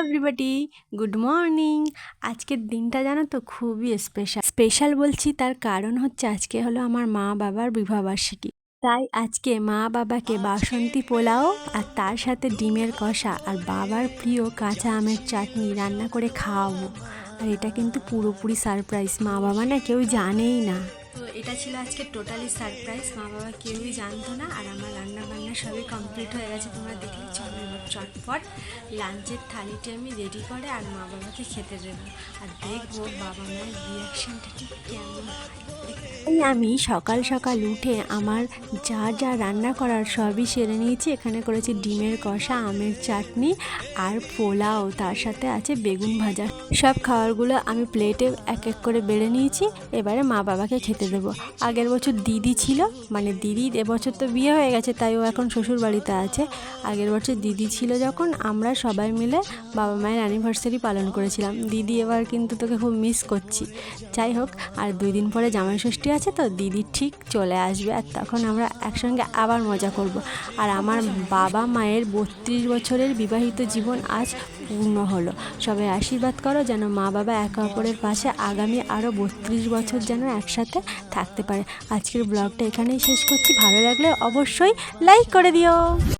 Everybody good morning আজকের দিনটা জানো তো খুবই স্পেশাল স্পেশাল বলছি তার কারণ হচ্ছে আজকে হলো আমার মা বাবার বিবাহবার্ষিকী। তাই আজকে মা বাবাকে বাসন্তী পোলাও আর তার সাথে ডিমের কষা আর বাবার প্রিয় কাঁচা আমের চাটনি রান্না করে খাওয়াবো। আর এটা কিন্তু পুরোপুরি সারপ্রাইজ মা বাবা না কেউ জানেই না। তো এটা ছিল আজকে টোটালি সারপ্রাইজ মা বাবা কেউই জানতো না, আর আমার রান্না বান্না সবই কমপ্লিট হয়ে গেছে। তোমরা দেখলে চলো এবার চটপট লাঞ্চের থালিটি আমি রেডি করে আর মা বাবাকে খেতে দেবো। আর দেখব বাবা মায়ের রিয়াকশনটা ঠিক আমি সকাল সকাল উঠে আমার যা যা রান্না করার সবই সেরে নিয়েছি। এখানে করেছি ডিমের কষা, আমের চাটনি আর পোলাও। তার সাথে আছে বেগুন ভাজা। সব খাবারগুলো আমি প্লেটে এক এক করে বেড়ে নিয়েছি। এবারে মা বাবাকে খেতে দেবো। আগের বছর দিদি ছিল মানে দিদির এবছর তো বিয়ে হয়ে গেছে, তাই ও এখন শ্বশুর বাড়িতে আছে। আগের বছর দিদি ছিল যখন, আমরা সবাই মিলে বাবা মায়ের অ্যানিভার্সারি পালন করেছিলাম। দিদি এবার কিন্তু তোকে খুব মিস করছি। যাই হোক, আর দুই দিন পরে জামাই ষষ্ঠী আছে তো দিদি ঠিক চলে আসবে আর তখন আমরা একসঙ্গে আবার মজা করব। আর আমার বাবা মায়ের বত্রিশ বছরের বিবাহিত জীবন আজ পূর্ণ হলো। সবাই আশীর্বাদ করো যেন মা বাবা একে অপরের পাশে আগামী আরও বত্রিশ বছর যেন একসাথে থাকতে পারে। আজকের ব্লগটা এখানেই শেষ করছি। ভালো লাগলে অবশ্যই লাইক করে দিও।